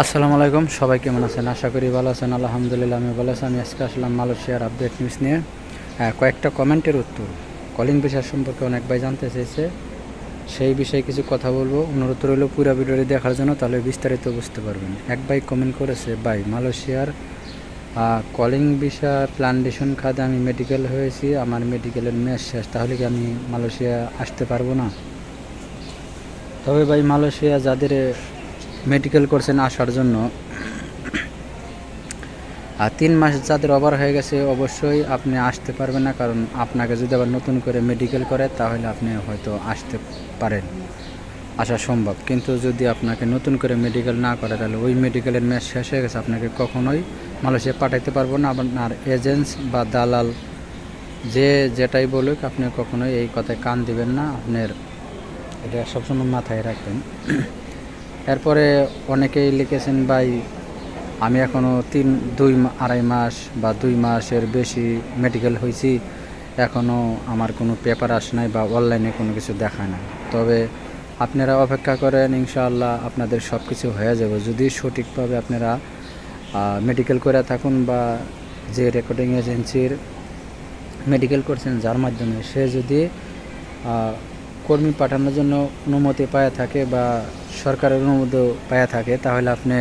আসসালামু আলাইকুম, সবাই কেমন আছেন? আশা করি ভালো আছেন। আলহামদুলিল্লাহ আমি ভালো আছি। আমি আজকে আসলাম মালয়েশিয়ার আপডেট নিউজ নিয়ে। কয়েকটা কমেন্টের উত্তর। কলিং বিষয় সম্পর্কে অনেক ভাই জানতে চেয়েছে। সেই বিষয়ে কিছু কথা বলব। অনুরোধ রইল পুরো ভিডিওটি দেখার জন্য, তাহলে বিস্তারিত বুঝতে পারবেন। এক ভাই কমেন্ট করেছে, ভাই, মালয়েশিয়ার কলিং বিষয় প্লান্টেশন খাতে আমি মেডিকেল হয়েছি। আমার মেডিকেলের মেয়াদ শেষ। তাহলে কি আমি মালয়েশিয়া আসতে পারব না? তবে ভাই, মালয়েশিয়া যাদের মেডিকেল করছেন আসার জন্য। আর তিন মাস যাদের ওভার হয়ে গেছে, অবশ্যই আপনি আসতে পারবেন না, কারণ আপনাকে যদি আবার নতুন করে মেডিকেল করে, তাহলে আপনি হয়তো আসতে পারেন, আসা সম্ভব। কিন্তু যদি আপনাকে নতুন করে মেডিকেল না করে, তাহলে ওই মেডিকেলের ম্যাচ শেষ হয়ে গেছে, আপনাকে কখনোই মালয়েশিয়া পাঠাইতে পারব না। আপনার এজেন্টস বা দালাল যে যেটাই বলুক, আপনি কখনোই এই কথায় কান দিবেন না। আপনার এটা সবসময় মাথায় রাখবেন। এরপরে অনেকেই লিখেছেন, ভাই, আমি এখনও তিন, দুই আড়াই মাস বা দুই মাসের বেশি মেডিকেল হয়েছি। এখনও আমার কোনো পেপার আসে নাই বা অনলাইনে কোনো কিছু দেখায় না তবে আপনারা অপেক্ষা করেন, ইনশাআল্লাহ আপনাদের সব কিছু হয়ে যাবে। যদি সঠিকভাবে আপনারা মেডিকেল করে থাকুন বা যে রেকর্ডিং এজেন্সির মেডিকেল করছেন, যার মাধ্যমে সে যদি কর্মী পাঠানোর জন্য অনুমতি পায় থাকে বা সরকারের অনুমতি পায়া থাকে, তাহলে আপনি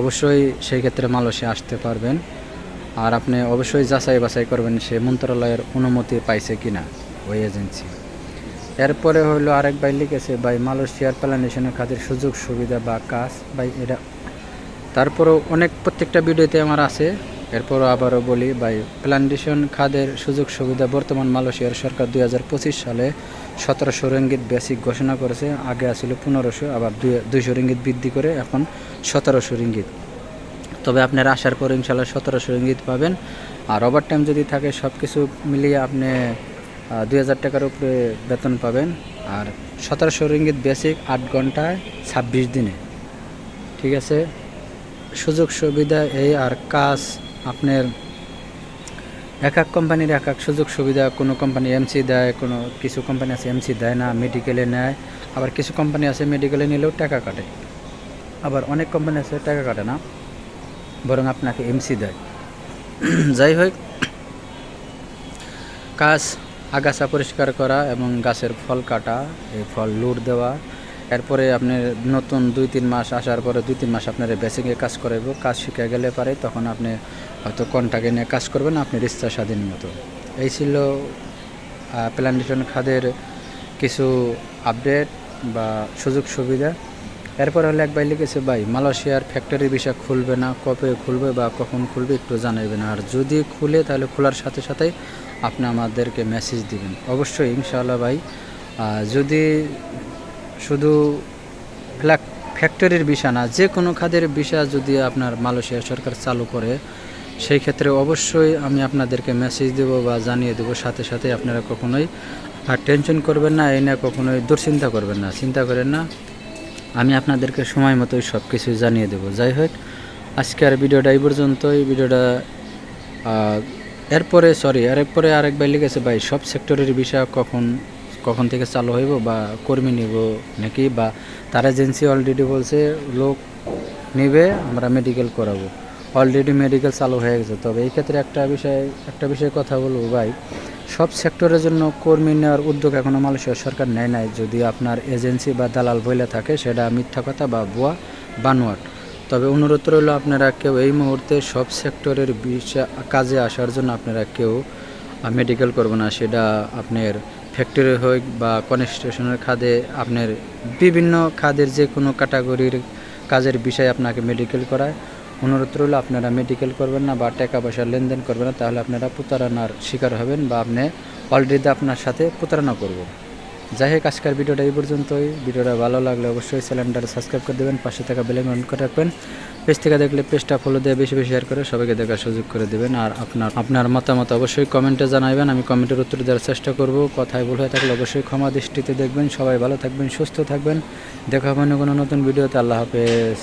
অবশ্যই সেই ক্ষেত্রে মালয়েশিয়া আসতে পারবেন। আর আপনি অবশ্যই যাচাই বাছাই করবেন সে মন্ত্রণালয়ের অনুমতি পাইছে কিনা ওই এজেন্সি। এরপরে হলো আরেক ভাই লিখেছে, ভাই, মালয়েশিয়ার প্ল্যানেশনের খাতের সুযোগ, সুবিধা বা কাজ, ভাই, এটা তারপরও অনেক প্রত্যেকটা ভিডিওতে আমার আছে। এরপরও আবারও বলি, ভাই প্ল্যান্টেশন খাদের সুযোগ, সুবিধা বর্তমান মালয়েশিয়ার সরকার দু হাজার পঁচিশ সালে সতেরোশো রিঙ্গিত বেসিক ঘোষণা করেছে। আগে আসলে পনেরোশো, আবার দুই দুইশো রিঙ্গিত বৃদ্ধি করে এখন সতেরোশো রিঙ্গিত। তবে আপনার আসার পর ইনশাল্লাহ সতেরোশো রিঙ্গিত পাবেন। আর ওভার টাইম যদি থাকে সব কিছু মিলিয়ে আপনি দুই হাজার টাকার উপরে বেতন পাবেন। আর সতেরোশো রিঙ্গিত বেসিক আট ঘন্টায় ছাব্বিশ দিনে। ঠিক আছে? সুযোগ সুবিধা এই আর কাজ আপনার এক এক কোম্পানির এক এক সুযোগ সুবিধা, কোনো কোম্পানি এমসি দেয়, কোনো কিছু কোম্পানি আছে এমসি দেয় না মেডিকেলে নেয়, আবার কিছু কোম্পানি আছে মেডিকেলে নিলেও টাকা কাটে। আবার অনেক কোম্পানি আছে টাকা কাটে না, বরং আপনাকে এমসি দেয়। যাই হোক, কাজ, আগাছা পরিষ্কার করা এবং গাছের ফল কাটা, এই ফল লুট দেওয়া এরপরে আপনি নতুন দুই তিন মাস আসার পরে দুই তিন মাস আপনার বেসিকে কাজ করাইব, কাজ শিখে গেলে পারে তখন আপনি হয়তো কন্টাকে নিয়ে কাজ করবেন, আপনি রিস্তা স্বাধীন মতো। এই ছিল প্ল্যান্টেশন খাদের কিছু আপডেট বা সুযোগ সুবিধা। এরপর হলে এক ভাই লিখেছে, ভাই, মালয়েশিয়ার ফ্যাক্টরি বিষয় খুলবে না, কবে খুলবে বা কখন খুলবে একটু জানাবেন আর যদি খুলে তাহলে খোলার সাথে সাথেই আপনি আমাদেরকে মেসেজ দিবেন। অবশ্যই, ইনশাআল্লাহ ভাই। যদি শুধু ফ্ল্যাক ফ্যাক্টরির বিষয় না, যে কোনো খাদের বিষয় যদি আপনার মালয়েশিয়া সরকার চালু করে, সেই ক্ষেত্রে অবশ্যই আমি আপনাদেরকে মেসেজ দেবো বা জানিয়ে দেবো। সাথে সাথে আপনারা কখনোই আর টেনশন করবেন না, এই না কখনোই দুশ্চিন্তা করবেন না। চিন্তা করেন না, আমি আপনাদেরকে সময় মতোই সব কিছু জানিয়ে দেবো। যাই হোক, আজকের ভিডিওটা এই পর্যন্তই। ভিডিওটা এরপরে সরি এরপরে আরেক ভাই লিখেছে, ভাই, সব সেক্টরের বিষয় কখন কখন থেকে চালু হইব বা কর্মী নিব নাকি, বা তার এজেন্সি অলরেডি বলছে লোক নিবে, আমরা মেডিকেল করাবো। অলরেডি মেডিকেল চালু হয়ে গেছে। তবে এই ক্ষেত্রে একটা বিষয়, একটা বিষয়ে কথা বলব ভাই। সব সেক্টরের জন্য কর্মী নেওয়ার উদ্যোগ এখনও মালয়েশিয়া সরকার নেয় নাই। যদি আপনার এজেন্সি বা দালাল বইলে থাকে, সেটা মিথ্যা কথা বা ভুয়া, বানোয়াট। তবে অনুরোধ রইল আপনারা কেউ এই মুহূর্তে সব সেক্টরের বিষয়, কাজে আসার জন্য আপনারা কেউ মেডিকেল করবে না। সেটা আপনার ফ্যাক্টরি হোক বা কনস্ট্রাকশনের খাদে আপনার বিভিন্ন খাদের যে কোনো ক্যাটাগরির কাজের বিষয়ে আপনাকে মেডিকেল করায়। অনুরোধ রইল, আপনারা মেডিকেল করবেন না বা টাকা পয়সার লেনদেন করবেন না, তাহলে আপনারা প্রতারণার শিকার হবেন বা আপনি অলরেডি আপনার সাথে প্রতারণা করব। যাই হোক আজকের ভিডিওটা এই পর্যন্তই। ভিডিওটা ভালো লাগলে অবশ্যই চ্যানেলটা সাবস্ক্রাইব করে দেবেন, পাশে থাকা বেলে অন করে রাখবেন। পেজ থেকে দেখলে পেজটা ফলো দিয়ে বেশি বেশি শেয়ার করে সবাইকে দেখার সুযোগ করে দেবেন। আর আপনার আপনার মতামত অবশ্যই কমেন্টে জানাবেন। আমি কমেন্টের উত্তর দেওয়ার চেষ্টা করব। কথায় ভুল হয়ে থাকলে অবশ্যই ক্ষমা দৃষ্টিতে দেখবেন। সবাই ভালো থাকবেন, সুস্থ থাকবেন। দেখা হবে কোনো নতুন ভিডিওতে। আল্লাহ হাফেজ।